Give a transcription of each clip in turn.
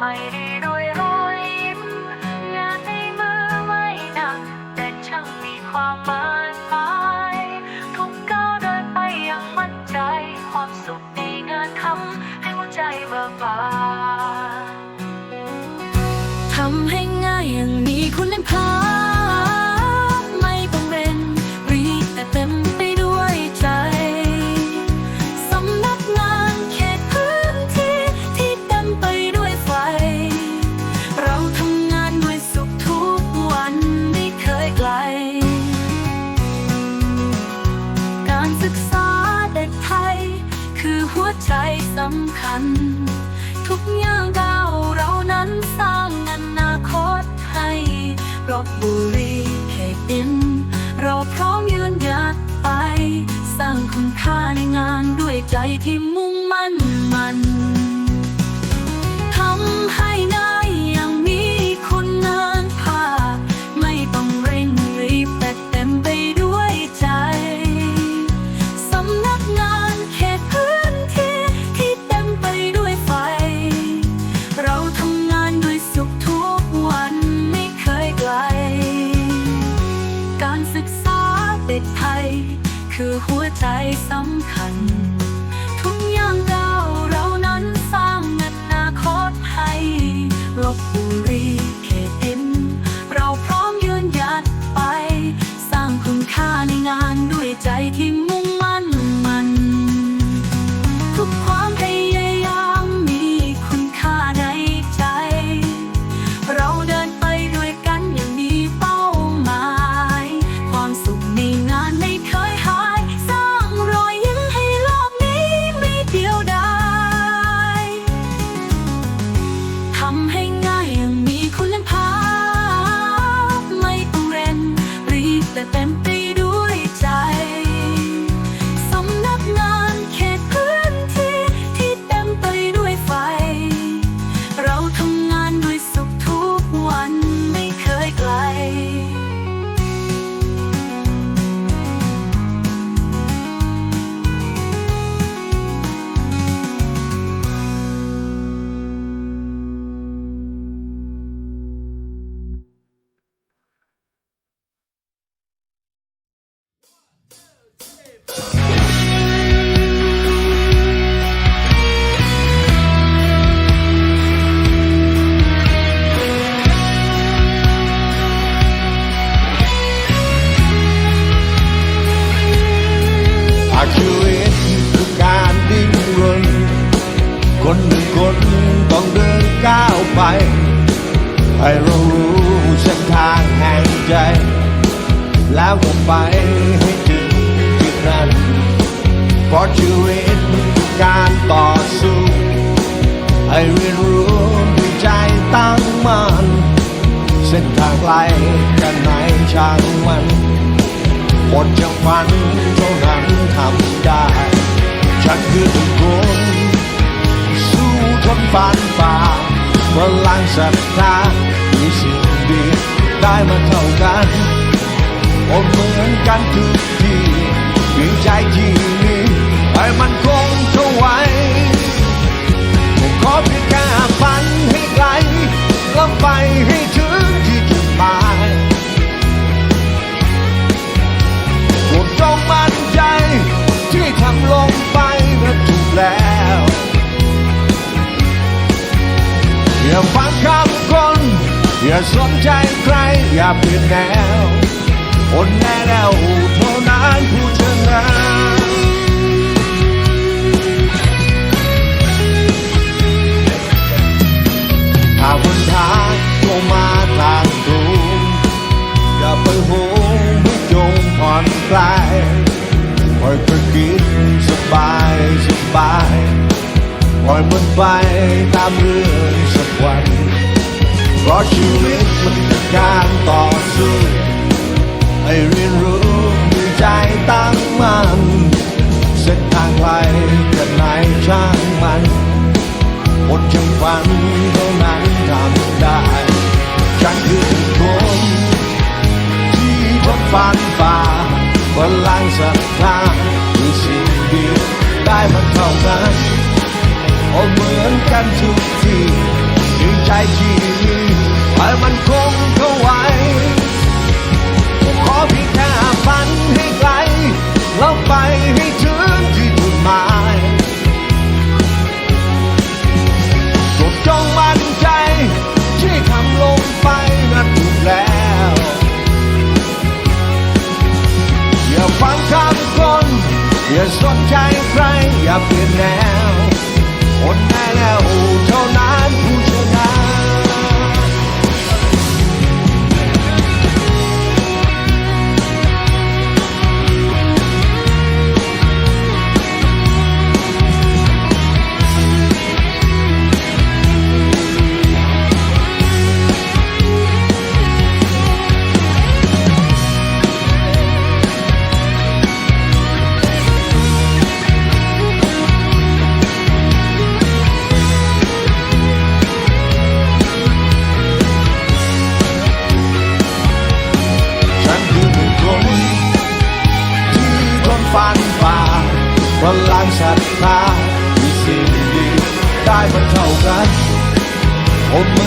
ไำคัญ ทุกย่างก้าวเรานั้นสร้างอนาคตให้รบบุรีเขตอิน เราพร้อมยืนหยัดไป สร้างคุณค่าในงานด้วยใจที่มุ่งมั่นมันาเด็กไทย คือหัวใจสำคัญ ทุกอย่างก้าวเรานั้นสร้างอนาคตให้ลบบุรีเขตเอ็นเราพร้อมยืนหยัดไป สร้างคุณค่าในงานด้วยใจที่ ให้ถึงจุดนั้นเพราะชีวิตมันการต่อสู้ให้เรียนรู้ด้วยใจตั้งมั่นเส้นทางไกลแค่ไหนช่างมันหมดจากฝันเท่านั้นทำได้ ฉันคือทุกคนสู้ทนฝันฝ่าพลังศรัทธามีสิ่งดีได้มาเท่ากัน โอเหมือนกันทุกทีเพียงใจที่มีให้มันคงเท่าไว้ผมขอเพียงแค่ฝันให้ไกลแล้วไปให้ถึงที่จุดหมายโปรดจงมั่นใจที่ทำลงไปนั้นถูกแล้วอย่าฟังคำคนอย่าสนใจใครอย่าเปลี่ยนแนว คนแน่แล้วเท่านั้นผู้ชนะถ้าวันทางโทรมาทางตรงอย่าไปโหงไม่จงผ่อนคลายปล่อยก็คิดสบายสบายปล่อยมันไปตามเรื่องสักวันเพราะชีวิต วันเท่านั้นทำได้ฉันคือคนที่พบฟันฝ่าพลังศรัทธาคือสิ่งดีได้มาเท่านั้นโอ้เหมือนกันทุกทียิ่ใจที่มีให้มันคง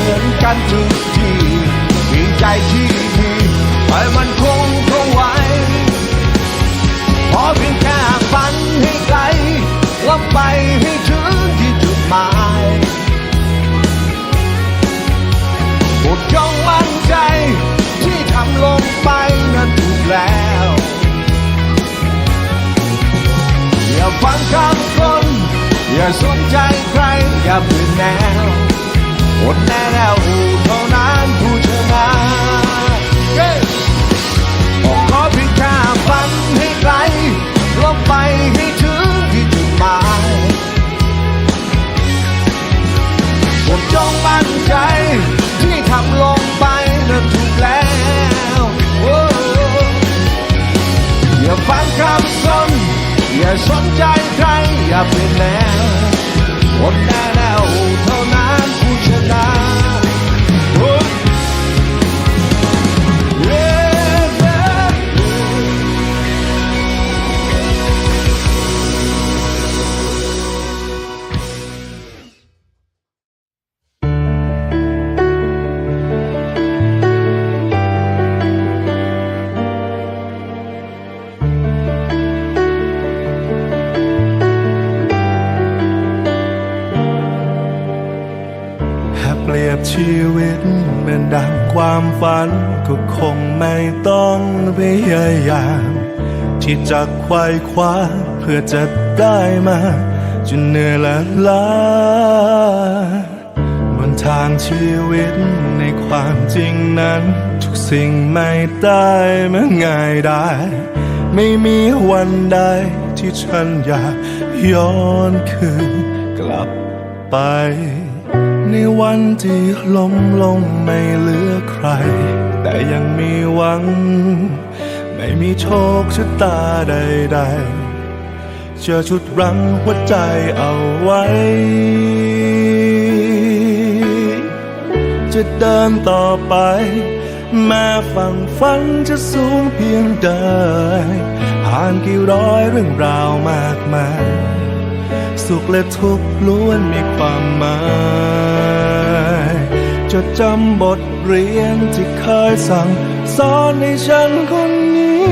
เหมือนกันทุกทีมีใจที่มีให้มันคงคงไว้พอเพียงแค่ฝันให้ไกลแล้วไปให้ถึงที่จุดหมายโปรดจงมั่นใจที่ทำลงไปนั้นถูกแล้วอย่าฟังคำคนอย่าสนใจใครอย่าเปลี่ยนแนว อดแชีวิตเป็นดังความฝัน ก็คงไม่ต้องพยายาม ที่จะไขว่คว้าเพื่อจะได้มาจนเหนื่อยและล้าบนทางชีวิตในความจริงนั้น ทุกสิ่งไม่ได้มาง่ายได้ ไม่มีวันใดที่ฉันอยากย้อนคืนกลับไป ในวันที่ล้มลงไม่เหลือใคร แต่ยังมีหวัง ไม่มีโชคชะตาใดๆเจอชุดรั้งหัวใจเอาไว้ จะเดินต่อไป แม้ฝั่งฝันจะสูงเพียงใดผ่านกี่ร้อยเรื่องราวมากมาย สุขและทุกข์ล้วนมีความหมายจดจำบทเรียนที่เคยสั่งสอนให้ฉันคนนี้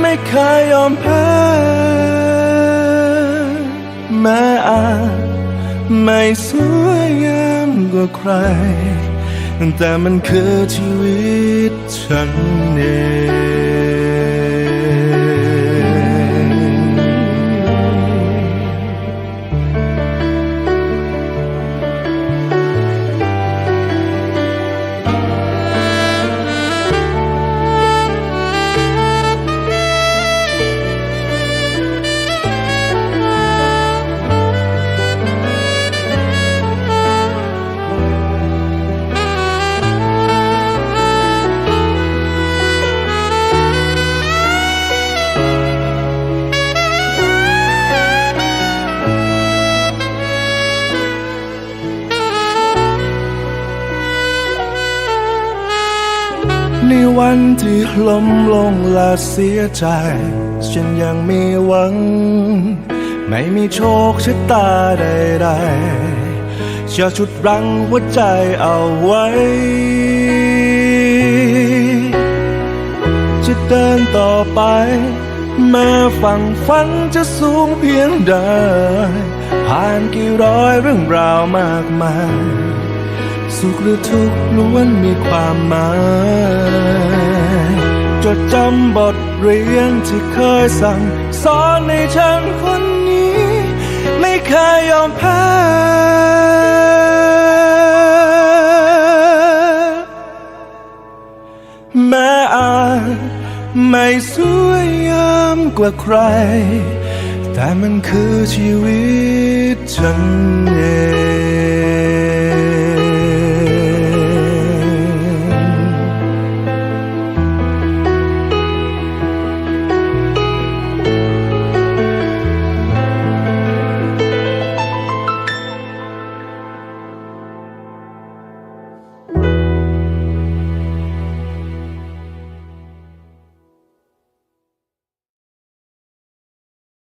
ไม่เคยยอมแพ้แม้อาจไม่สวยงามกว่าใคร แต่มันคือชีวิตฉันเอง ในวันที่ล้มลงและเสียใจ ฉันยังมีหวัง ไม่มีโชคชะตาใดๆจะชุดรั้งหัวใจเอาไว้ จะเดินต่อไป แม้ฝั่งฝันจะสูงเพียงใดผ่านกี่ร้อยเรื่องราวมากมาย สุขหรือทุกข์ล้วนมีความหมายจดจำบทเรียนที่เคยสั่งสอนในฉันคนนี้ ไม่เคยยอมแพ้แม้อาจไม่สวยงามกว่าใคร แต่มันคือชีวิตฉันเอง